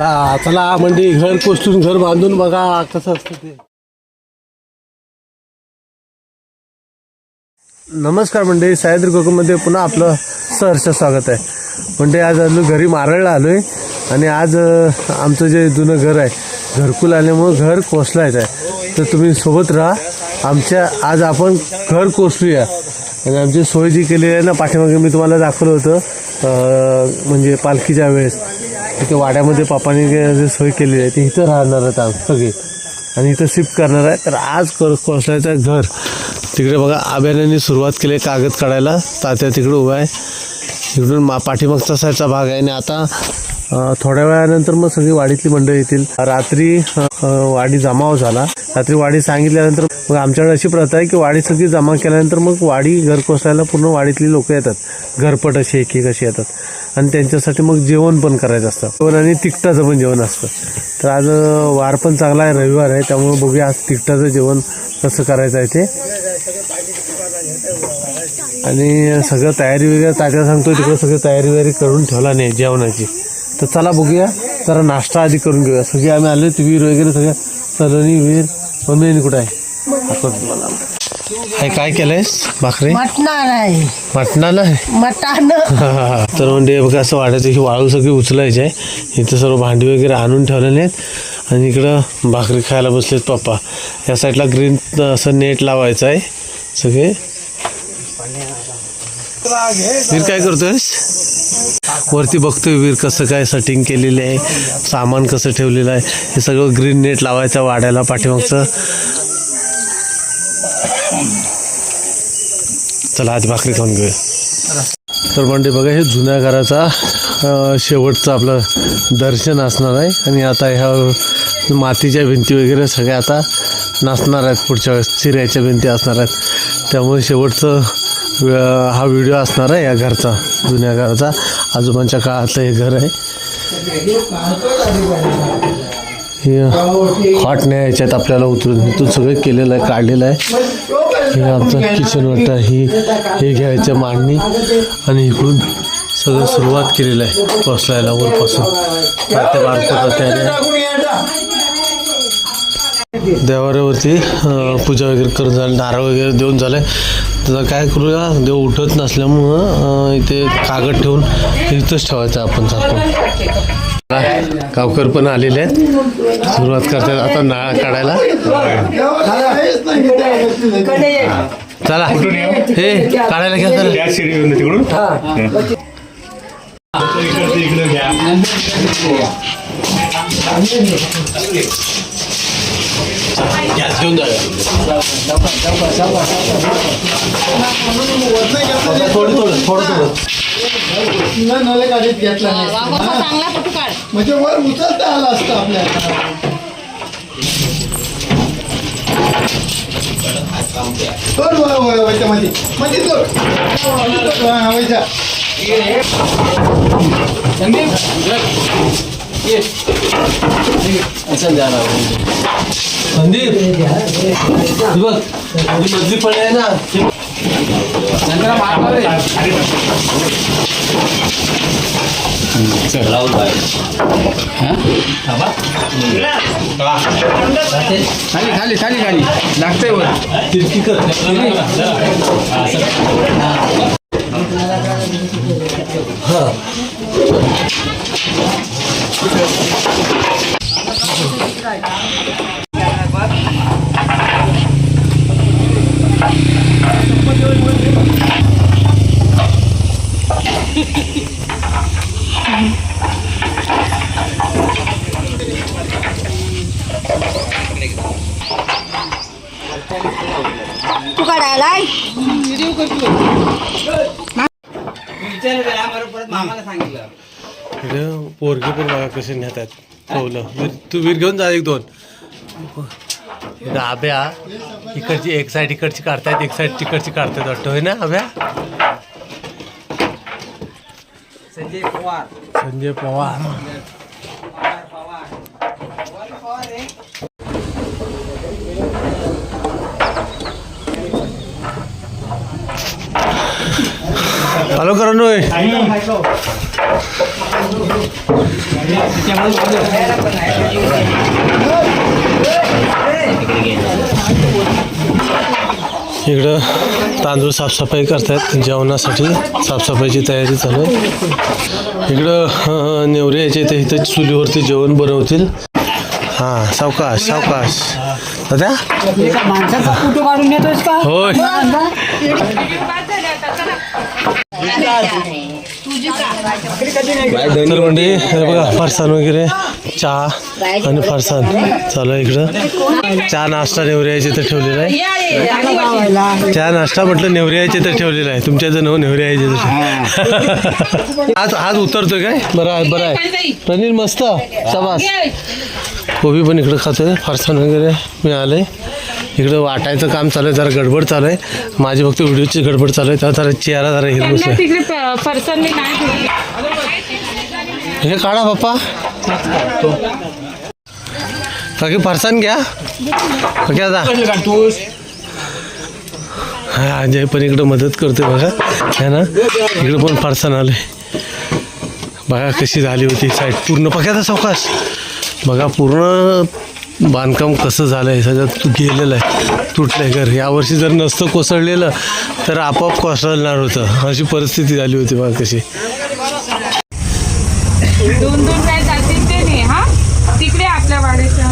हा, चला म्हणजे घर कोसटून घर बांधून बघा कसं असतं ते. नमस्कार म्हणजे सायद्र कोकणमध्ये पुन्हा आपलं सहर्ष स्वागत आहे. म्हणजे आज आलो घरी मारळला आलोय आणि आज अं, आमचं जे जुनं घर आहे घरकुल आल्यामुळं घर कोसलायचं आहे. तर तुम्ही सोबत राहा. आमच्या आज आपण घर कोसलूया. आणि आमची सोय जी केलेली आहे ना पाठीमागे मी तुम्हाला दाखवलं होतं अं, म्हणजे पालखीच्या वेळेस. इथे वाड्यामध्ये पापाने जे सोय केलेली आहे ती इथं राहणार आहेत आम्ही सगळे. आणि इथं शिफ्ट करणार आहे. तर आज कर कोसळायचं घर. तिकडे बघा आभ्यानांनी सुरुवात केली आहे कागद काढायला. तात्या तिकडे उभा आहे. इकडून मा पाठीमागचा साईडचा भाग आहे. आणि आता थोड्या वेळानंतर मग सगळी वाडीतली मंडळी येतील. रात्री वाडी जमाव झाला. रात्री वाडी सांगितल्यानंतर मग आमच्याकडे अशी प्रथा आहे की वाडी सगळी जमा केल्यानंतर मग वाडी घर कोसळायला पूर्ण वाडीतली लोक येतात. घरपट अशी एक एक अशी येतात. आणि त्यांच्यासाठी मग जेवण पण करायचं असतं. जेवण आणि तिकटाचं पण जेवण असतं. तर आज वार पण चांगला आहे रविवार आहे. त्यामुळे बघूया आज तिकटाचं जेवण कसं करायचं आहे ते. आणि सगळं तयारी वगैरे ताज्या सांगतो तिकडे सगळं तयारी वगैरे करून ठेवला नाही जेवणाची. तर चला बघूया. जरा नाश्ता आधी करून घेऊया. सगळे आम्ही आलो वीर वगैरे सगळं. सलोनी वीर. मम्मी कुठं आहे? काय केलंयस? भाकरी? मटणार आहे. मटणाला आहे? मटान तर म्हणजे बघा असं वाटायचं ही वाळू सगळी उचलायची. आहे इथं सर्व भांडी वगैरे आणून ठेवलेले आहेत. आणि इकडं भाकरी खायला बसलेत पप्पा. या साईडला ग्रीन असं नेट लावायचं आहे. सगळे. वीर काय करतोयस? वरती बघतोय वीर कसं काय सेटिंग केलेलं आहे सामान कसं ठेवलेलं आहे हे सगळं ग्रीन नेट लावायचं वाढायला पाठीमागचं. चला आधी भाकरी खाऊन घेऊया. तर म्हणजे बघा हे जुन्या घराचा शेवटचं आपलं दर्शन असणार आहे. आणि आता ह्या मातीच्या भिंती वगैरे सगळ्या आता नसणार आहेत पुढच्या वेळेस चिऱ्याच्या भिंती असणार आहेत. त्यामुळे शेवटचं हा व्हिडिओ असणार आहे या घरचा जुन्या घराचा. आजोबांच्या काळातलं हे घर आहे. हे हॉट याच्यात आपल्याला उतरून इथून सगळं केलेलं आहे काढलेलं आहे. हे आमचं किचन वाटतं ही हे घ्यायचं मांडणी आणि इकडून सगळं सुरुवात केलेलं आहे पसलायला वरपासून. ते देवाऱ्यावरती पूजा वगैरे करून झालं नारळ वगैरे देऊन झालं तर काय करूया? देव उठत नसल्यामुळं इथे कागद ठेवून इथंच ठेवायचं आपण सारखं. गावकर पण आलेले आहेत. सुरुवात करतात आता नाळ काढायला. चला. हे काढायला घ्या तिकडून. इकडे इकडे घ्या. गॅस घेऊन जाऊया थोडं थोडं थोडं थोडं नले गाडीत घेतला नाही म्हणजे वर उचलता आला असता आपल्याला तोड होय होय व्हायच्या मध्ये मध्ये तोड हा, व्हायच्या संदीप हे बघ ही आहे ना खाली खाली खाली खाली. लागतंय वर. तिरकी कर. तू काढायला इकडे पोरगी पण बघा कसे नेतात ठेवलं वीर तू वीर घेऊन जा एक दोन. इकडं आब्या इकडची एक साईड इकडची काढतायत एक साईड तिकडची काढतायत वाटतं. होय ना आब्या संजय पवार. संजय पवार. हॅलो करण होय इकडं तांदूळ साफसफाई करतायत जेवणासाठी साफसफाईची तयारी चालू आहे. इकडं नेवरे यायचे ते इथं चुलीवरती जेवण बनवतील. हां सावकाश सावकाश. दादा? होय. तर म्हणजे हे बघा फरसाण वगैरे चहा आणि फरसाण. चालू आहे इकडं. चहा नाश्ता नेवऱ्याचे तर ठेवलेला आहे. चहा नाश्ता म्हटलं नेवऱ्याचे तर ठेवलेला आहे. तुमच्या जण नेवऱ्याचे तर आज आज उतरतोय काय? बरं आहे बरं आहे. प्रनील मस्त. शाबास. कोबी पण इकडं खातोय. फरसाण वगैरे मिळाले इकडं वाटायचं काम चालू आहे जरा गडबड चालू आहे. माझी फक्त व्हिडिओची गडबड चालू आहे. त्याला जरा चेहरा जरा हिरबूस आहे हे काढा पप्पा. बाकी फरसाण घ्या. ओके आता हा अजय पण इकडं मदत करते बघा. है ना. इकडं पण फरसाण आले बघा कशी झाली होती साईड पूर्ण पक्याचा सावकाश बघा पूर्ण बांधकाम कसं झालं आहे सगळं तू गेलेलं आहे तुटलं आहे घर यावर्षी जर नसतं कोसळलेलं तर आपोआप कोसळणार होतं. अशी परिस्थिती झाली होती बघा कशी. दोन दोन काय जातील ते नाही हा? तिकडे आपल्या वाड्याच्या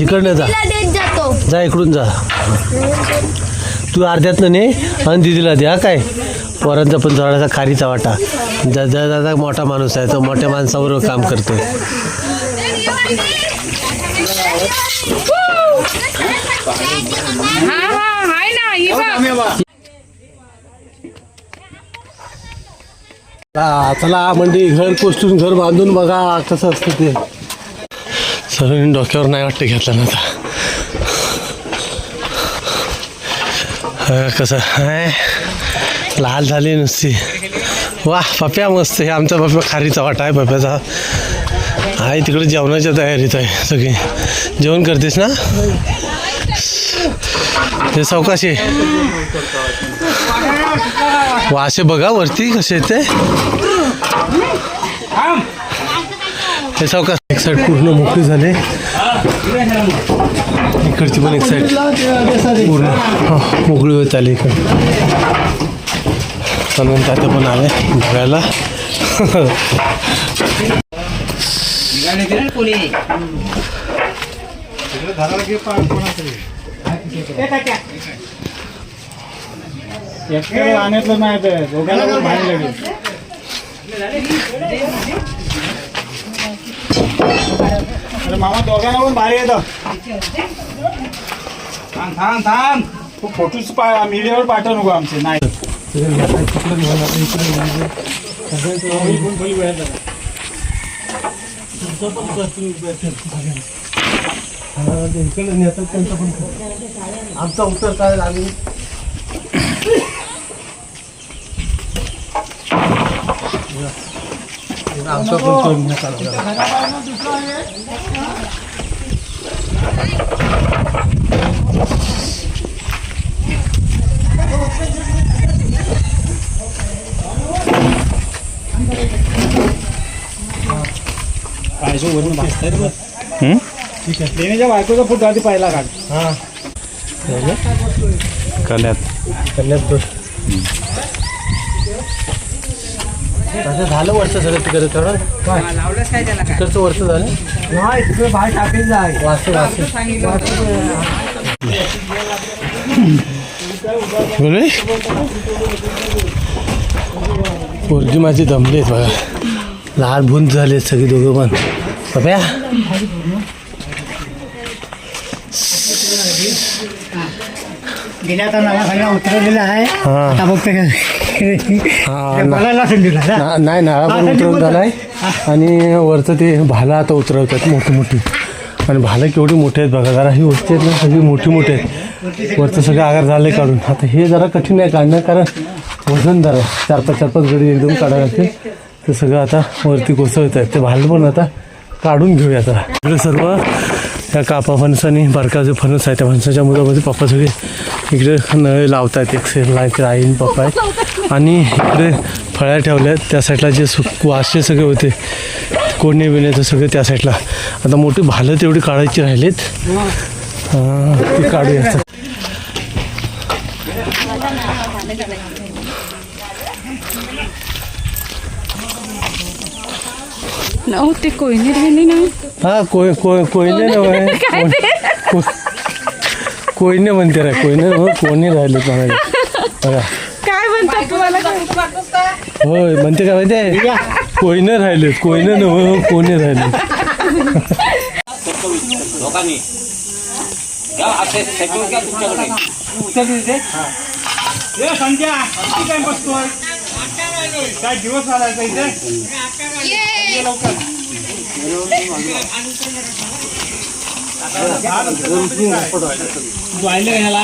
इकडनं जा. जा इकडून जा. तू अर्ध्यातनं ने आणि दिदीला द्या काय? पोरांचा पण थोडासा खारीचा वाटा. जा जा मोठा माणूस आहे तो मोठ्या माणसावर काम करतो हा हा हाय ना ही बघ. चला म्हणजे घर कोसटून घर बांधून बघा कसं असतं ते. सगळ्यांनी डोक्यावर नाही वाटतं घेतलं ना आता. कसं? हाय. लाल झाली नुसती. वा पप्या मस्त हे आमचा पप्या खारीचा वाटा आहे पप्याचा आहे तिकडे जेवणाच्या तयारीत आहे सगळी. जेवण करतेस ना? ते सावकाशे वासे बघा वरती कसे ते. हे सावकाश एक साईड पूर्ण मोकळी झाले. इकडची पण एक साईड पूर्ण मोकळी होत आली इकडे. म्हणून तात्या पण आले बघायला आणतलं नाही तर दोघांना पण बाहेर लागेल. अरे मामा दोघांना पण बाहेर येतं. थांब थांब थांब. तू फोटोच पा मीडियावर पाठव नको आमचे. नाही. इकडे नेतात त्यांचा पण आमचा उत्तर काय आम्ही आमचा पण तो नेतात जरा. पाहिजे वरून भासतायत लेण्याच्या बायकोचा फोटो आधी पहिला काढ हा. कल्यात कन्यात आता झालं वर्ष सगळं तिकडे तेवढं तिकडचं वर्ष झालं? नाही तिकडे बाहेर टाकेल जाय वाचते वाचते. बोले? पोरगी माझी दमली आहेत बघा. लहान भूत झाले सगळे दोघं पण. पप्या? गेल्या आता नवा सगळा उतरवलेला आहे. हा. आता फक्त हा, ना- बघायला संधीला ना. ना- नाही नाळा पण उतरवून झालाय. आणि वरचं ते भाला आता उतरवतात मोठी मोठी. आणि भाला केवढी मोठी आहेत बघा जरा ही वरची आहेत ना सगळी मोठी मोठी आहेत. वरचं सगळं आगार झालंय काढून. आता हे जरा कठीण आहे काढणं कारण वजनदार आहे चार पाच चार पाच गडी एकदम काढायला लागते ते सगळं आता वरती कोसळत आहेत. ते भालं पण आता काढून घेऊया आता इकडे सर्व त्या कापा फणस आणि बारका जो फणस आहे त्या फणसाच्या मुलामध्ये पप्पा सगळे इकडे नळे लावतायत. एक सेल लाईक आई पप्पा आहेत. आणि इकडे फळ्या ठेवल्या आहेत. त्या साईडला जे सु वासे सगळे होते कोणी बिण्याचं सगळं त्या साईडला आता मोठी भालं तेवढी काढायची राहिलीत. ती काढूया. चल. हो ते कोयनेर गेली ना. हा कोय कोय कोयने नव्हे काय ते? कोयने म्हणते रे कोयने नव्हे कोणी राहिले बघा. काय म्हणतात तुम्हाला होय म्हणते काय माहिती आहे? कोयने राहिले कोयने नव्हे कोणी राहिले. ए संध्या किती टाइम बसतोय? काय दिवस आलाय का इथे? ये लवकर वाहिले ह्याला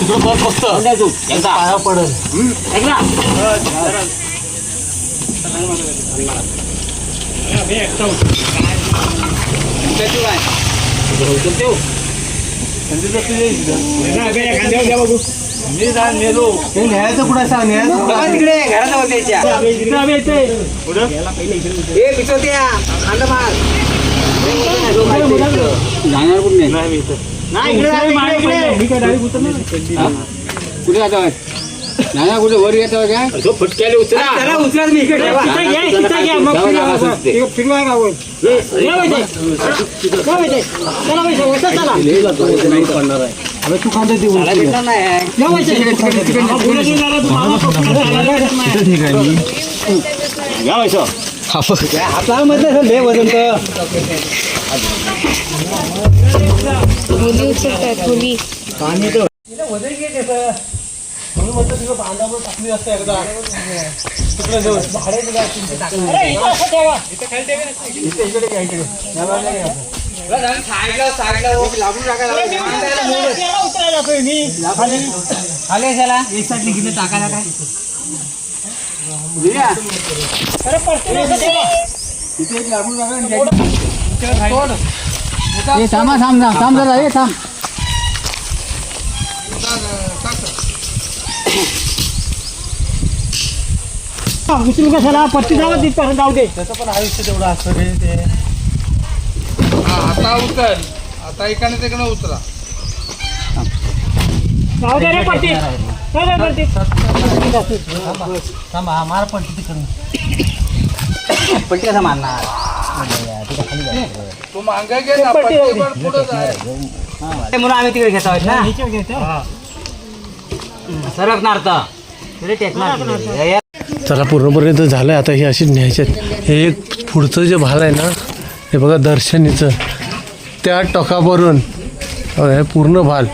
तिकडे बस बसतं पाया पडल बघू मी जा नेलो हे न्यायचं कुठं सांग न्यायचं तिकडे येते पुढं हे पिचवत्या खांदा मार जाणार कुठे? नाही मी इथं. काय कुठे जातो? नाना कुठे वर येतो का? तो फटक्याले उचला. उचला मी इकडे. फिरवा का बाई ते. खांदा देऊ. हा, काय? ठीक आहे आपला लय वजन तर. मुली उचलतात मुली टाकायला आले त्याला एक साईड निघितलं टाकायला काय ए, थांबा थांब थांब थांब जरा ए थांब. उचलू कशाला? पत्ती जावा तिथपर्यंत जाऊ दे. त्याचं पण आयुष्य तेवढं असतं रे ते. आता उतर. आता एकाने तिकडे उतरा. जाऊ दे रे पत्ती जाऊ दे पत्ती थांबा हा मार पण करून पट्टी कसा मारणार? तू मांगा घे ना पट्टी राहू दे. पट्टीवर पुढं जाय. म्हणून आम्ही तिकडे घेतो आहोत ना नीचे घेतो. सरकणार तर तिकडे टेकणार तिकडे. चला पूर्णपणे तर झालं आता ही अशी न्यायचे हे एक पुढचं जे भाल आहे ना हे बघा दर्शनीचं त्या टोकावरून बघा हे पूर्ण भाल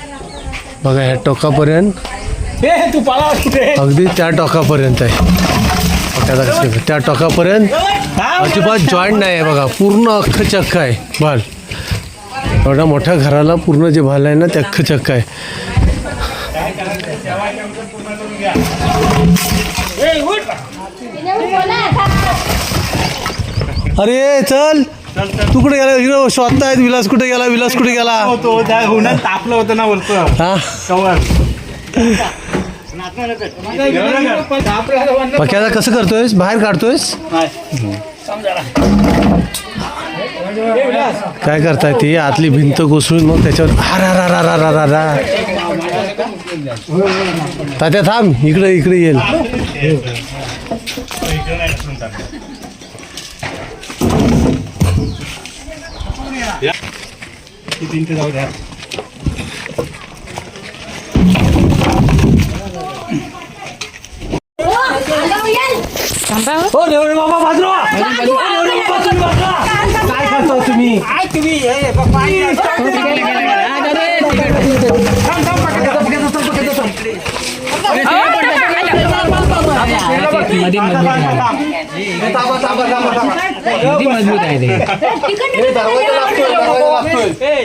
बघा ह्या टोकापर्यंत ए, तू पाला कुठे अगदी त्या टोकापर्यंत आहे त्या टोकापर्यंत अजिबात जॉईंट नाही आहे बघा पूर्ण अख्खं चक्क आहे. भाल एवढ्या मोठ्या घराला पूर्ण जे भाल आहे ना ते अख्खं चक्क आहे अरे चल. तू कुठे गेला? इकडे शोधतायत विलास कुठे गेला? विलास कुठे गेला? होतो त्या उन्हात तापलं होतं ना वरचं हा? कवर. पक्याला कसं करतोयस? बाहेर काढतोयस? काय करताय ती? आतली भिंत घुसळून मग त्याच्यावर हारा रा रा रा रा रा रा तात्या थांब. इकडे इकडे येईल. इकडे नाही ढकलून टाकलं. ती तीन ते जाऊ द्या थांबा हो. हो नेवरे बाबा बाजरो काय करता तुम्ही काय तुम्ही हे पाणी मध्ये मजबूत आहे हे थांबा थांबा थांबा थांबा किती मजबूत आहे ते हे दरवाजा लागतोय दरवाजा लागतोय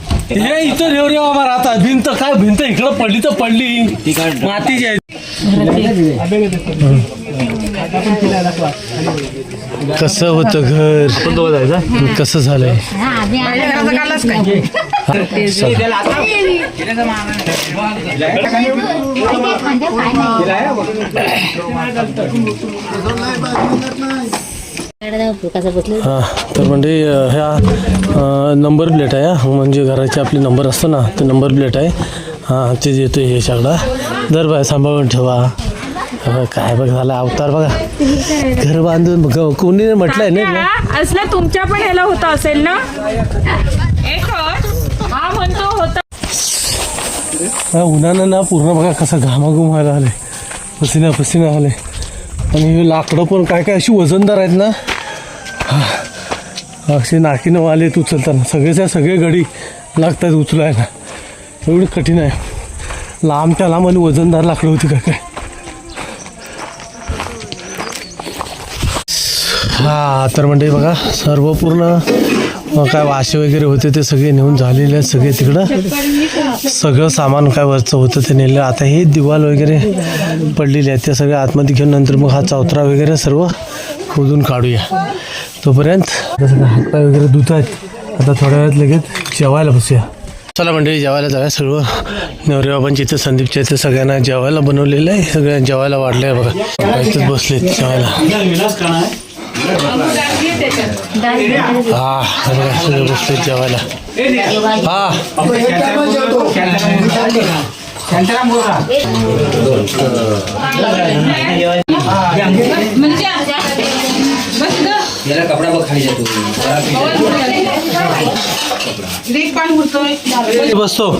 हे इथं रेव रे बाबा राहतात भिंत काय? भिंत इकडं पडली तर पडली. मातीची आहे कसं होतं घर? कसं झालंय? हा. तर म्हणजे ह्या नंबर प्लेट आहे हा. म्हणजे घराचे आपले नंबर असतो ना ते नंबर प्लेट आहे. हां ते येतो हे सगळा. दर बाय सांभाळून ठेवा. काय बघ झालं अवतार बघा. घर बांधून कोणी म्हटलंय ना असलं तुमच्या पण ह्याला होतं असेल ना? एक हा म्हणतो होता. हा, उन्हानं ना पूर्ण बघा कसा घामाघूम व्हायला आले पसिना पसिना आले आणि हे लाकडं पण काय काय अशी वजनदार आहेत ना? हा, असे नाकीनं वाले उचलताना. सगळेच्या सगळे गडी लागतात उचलायला. एवढी कठीण आहे. लांबच्या लांब आणि वजनदार लाकडं होती काय काय? हा तर म्हणजे बघा सर्व पूर्ण काय वाशे वगैरे होते ते सगळे नेऊन झालेले आहेत सगळे तिकडं. सगळं सामान काय वरचं होतं ते नेलं. आता हे दिवाल वगैरे पडलेले आहेत. ते सगळे आतमध्ये घेऊन नंतर मग हा चौथरा वगैरे सर्व खोदून काढूया. तोपर्यंत आता सगळं हातपाय वगैरे धुत आहेत. आता थोड्या वेळात लगेच जेवायला बसूया. चला मंडळी जेवायला जाऊया सर्व. नवरे बाबांची इथे संदीपच्या इथे सगळ्यांना जेवायला बनवलेलं आहे. सगळ्यांना जेवायला वाढलं आहे बघा इथेच बसलेत जेवायला. हा हे बघा सगळे बसलेत जेवायला हा याला कपडा बघ खाली जातो बसतो